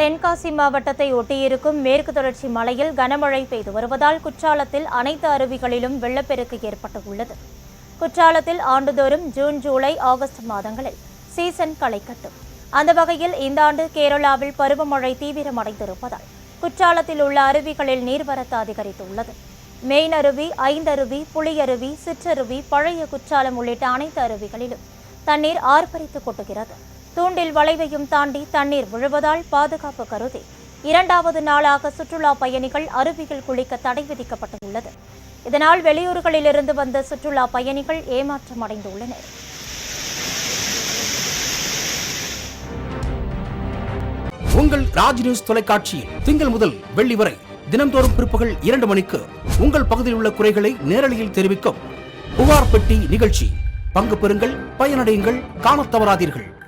தென்காசி மாவட்டத்தை ஒட்டியிருக்கும் மேற்கு தொடர்ச்சி மலையில் கனமழை பெய்து வருவதால் குற்றாலத்தில் அனைத்து அருவிகளிலும் வெள்ளப்பெருக்கு ஏற்பட்டுள்ளது. குற்றாலத்தில் ஆண்டுதோறும் ஜூன் ஜூலை ஆகஸ்ட் மாதங்களில் சீசன் களை கட்டும் அந்த வகையில் இந்த ஆண்டு கேரளாவில் பருவமழை தீவிரமடைந்திருப்பதால் குற்றாலத்தில் உள்ள அருவிகளில் நீர்வரத்து அதிகரித்துள்ளது. மெயின் அருவி ஐந்தருவி புளியருவி சிற்றருவி பழைய குற்றாலம் உள்ளிட்ட அனைத்து அருவிகளிலும் தண்ணீர் ஆர்ப்பரித்து கொட்டுகிறது. தூண்டில் வளைவையும் தாண்டி தண்ணீர் விழுவதால் பாதுகாப்பு கருதி இரண்டாவது நாளாக சுற்றுலா பயணிகள் அருவியில் குளிக்க தடை விதிக்கப்பட்டுள்ளது. இதனால் வெளியூர்களிலிருந்து வந்த சுற்றுலா பயணிகள் ஏமாற்றம் அடைந்துள்ளனர் உங்கள் ராஜ் நியூஸ் தொலைக்காட்சியில் திங்கள் முதல் வெள்ளி வரை தினம்தோறும் பிற்பகல் இரண்டு மணிக்கு உங்கள் பகுதியில் உள்ள குறைகளை நேரலையில் தெரிவிக்கும் புகார் பெட்டி நிகழ்ச்சி. பங்கு பெறுங்கள் பயனடையுங்கள் காணத் தவறாதீர்கள்.